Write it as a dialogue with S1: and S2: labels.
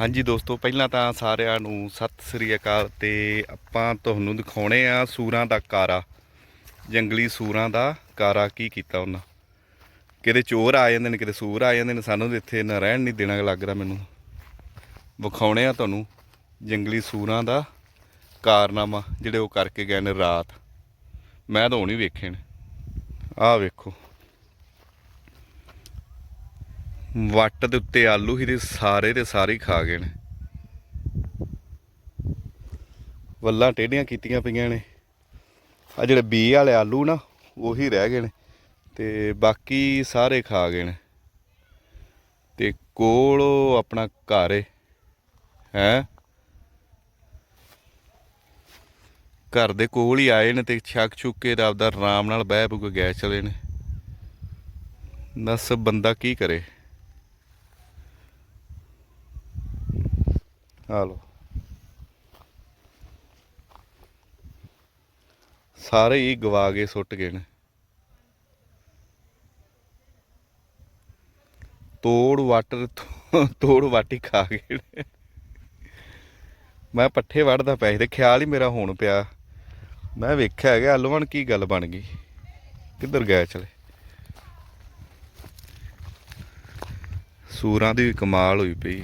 S1: ਹਾਂਜੀ ਦੋਸਤੋ, ਪਹਿਲਾਂ ਤਾਂ ਸਾਰਿਆਂ ਨੂੰ ਸਤਿ ਸ੍ਰੀ ਅਕਾਲ ਤੇ ਆਪਾਂ ਤੁਹਾਨੂੰ ਦਿਖਾਉਣੇ ਆ ਸੂਰਾਂ ਦਾ ਕਾਰਾ, ਜੰਗਲੀ ਸੂਰਾਂ ਦਾ ਕਾਰਾ ਕੀ ਕੀਤਾ ਉਹਨਾਂ। ਕਿਤੇ ਚੋਰ ਆ ਜਾਂਦੇ ਨੇ, ਕਿਤੇ ਸੂਰ ਆ ਜਾਂਦੇ ਨੇ, ਸਾਨੂੰ ਤਾਂ ਇੱਥੇ ਨਾ ਰਹਿਣ ਨਹੀਂ ਦੇਣਾ ਲੱਗ ਰਿਹਾ ਮੈਨੂੰ। ਵਿਖਾਉਣੇ ਆ ਤੁਹਾਨੂੰ ਜੰਗਲੀ ਸੂਰਾਂ ਦਾ ਕਾਰਨਾਮਾ, ਜਿਹੜੇ ਉਹ ਕਰਕੇ ਗਏ ਨੇ ਰਾਤ। ਮੈਂ ਤਾਂ ਹੁਣ ਹੀ ਵੇਖੇ ਨੇ। ਆਹ ਵੇਖੋ। ਵੱਟ ਦੇ ਉੱਤੇ ਆਲੂ ਹੀ ਦੇ ਸਾਰੇ ਦੇ ਸਾਰੇ ਹੀ ਖਾ ਗਏ ਨੇ। ਵੱਲਾਂ ਟੇਢੀਆਂ ਕੀਤੀਆਂ ਪਈਆਂ ਨੇ। ਆ ਜਿਹੜੇ ਬੀ ਵਾਲੇ ਆਲੂ ਨਾ, ਉਹੀ ਰਹਿ ਗਏ ਨੇ ਤੇ ਬਾਕੀ ਸਾਰੇ ਖਾ ਗਏ ਨੇ। ਤੇ ਕੋਲ ਆਪਣਾ ਘਰ ਏ, ਹੈ? ਘਰ ਦੇ ਕੋਲ ਹੀ ਆਏ ਨੇ ਤੇ ਛੱਕ ਛੁੱਕ ਕੇ ਆਪਦਾ ਆਰਾਮ ਨਾਲ ਬਹਿ ਬੁ ਕੇ ਗਏ ਚਲੇ ਨੇ। ਦੱਸ ਬੰਦਾ ਕੀ ਕਰੇ? ਆ ਲੋ ਸਾਰੇ ਹੀ ਗਵਾ ਕੇ ਸੁੱਟ ਗਏ ਨੇ। ਤੋੜ ਵਾਟਰ ਤੋੜ ਵਾਟੀ ਖਾ ਗਏ ਨੇ। ਮੈਂ ਪੱਠੇ ਵੜਦਾ ਪਿਆ ਸੀ ਤੇ ਖਿਆਲ ਹੀ ਮੇਰਾ ਹੋਣ ਪਿਆ। ਮੈਂ ਵੇਖਿਆ ਹੈਗਾ ਆਲੂਵਣ ਕੀ ਗੱਲ ਬਣ ਗਈ। ਕਿੱਧਰ ਗਿਆ ਚਲੇ? ਸੂਰਾਂ ਦੀ ਵੀ ਕਮਾਲ ਹੋਈ ਪਈ।